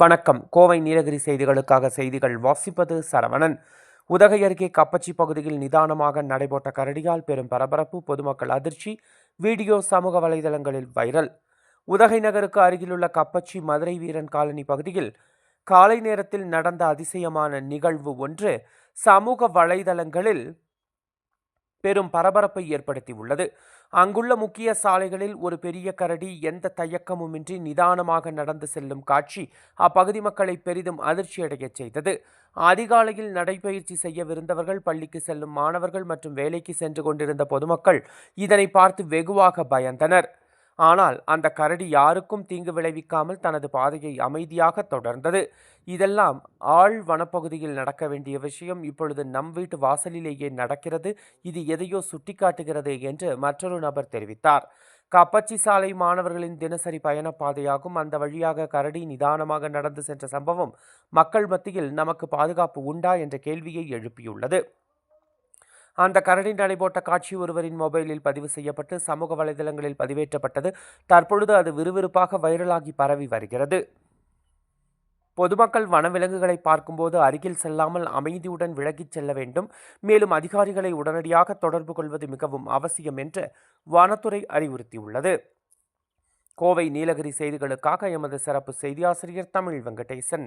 வணக்கம். கோவை நீலகிரி செய்திகளுக்காக செய்திகள் வாசிப்பது சரவணன். உதகை அருகே கப்பச்சி பகுதியில் நிதானமாக நடைபோட்ட கரடியால் பெரும் பரபரப்பு பொதுமக்கள் அதிர்ச்சி வீடியோ சமூக வலைதளங்களில் வைரல். உதகை நகருக்கு அருகிலுள்ள கப்பச்சி மதுரை வீரன் காலனி பகுதியில் காலை நேரத்தில் நடந்த அதிசயமான நிகழ்வு ஒன்று சமூக வலைதளங்களில் பெரும் பரபரப்பை ஏற்படுத்தியுள்ளது. அங்குள்ள முக்கிய சாலைகளில் ஒரு பெரிய கரடி எந்த தயக்கமுமின்றி நிதானமாக நடந்து செல்லும் காட்சி அப்பகுதி மக்களை பெரிதும் அதிர்ச்சியடையச் செய்தது. அதிகாலையில் நடைபயிற்சி செய்யவிருந்தவர்கள் பள்ளிக்கு செல்லும் மாணவர்கள் மற்றும் வேலைக்கு சென்று கொண்டிருந்த பொதுமக்கள் இதனை பார்த்து வெகுவாக பயந்தனர். ஆனால் அந்த கரடி யாருக்கும் தீங்கு விளைவிக்காமல் தனது பாதையை அமைதியாக தொடர்ந்தது. இதெல்லாம் ஆழ் வனப்பகுதியில் நடக்க வேண்டிய விஷயம். இப்பொழுது நம் வீட்டு வாசலிலேயே நடக்கிறது. இது எதையோ சுட்டிக்காட்டுகிறது என்று மற்றொரு நபர் தெரிவித்தார். கப்பச்சி சாலை மாணவர்களின் தினசரி பயணப் பாதையாகும் அந்த வழியாக கரடி நிதானமாக நடந்து சென்ற சம்பவம் மக்கள் மத்தியில் நமக்கு பாதுகாப்பு உண்டா என்ற கேள்வியை எழுப்பியுள்ளது. அந்த கரடி நடைபோட்ட காட்சி ஒருவரின் மொபைலில் பதிவு செய்யப்பட்டு சமூக வலைதளங்களில் பதிவேற்றப்பட்டது. தற்பொழுது அது விறுவிறுப்பாக வைரலாகி பரவி வருகிறது. பொதுமக்கள் வனவிலங்குகளை பார்க்கும்போது அருகில் செல்லாமல் அமைதியுடன் விலகிச் செல்ல வேண்டும். மேலும் அதிகாரிகளை உடனடியாக தொடர்பு கொள்வது மிகவும் அவசியம் என்று வனத்துறை அறிவுறுத்தியுள்ளது. கோவை நீலகிரி செய்திகளுக்காக எமது சிறப்பு செய்தியாசிரியர் தமிழ் வெங்கடேசன்.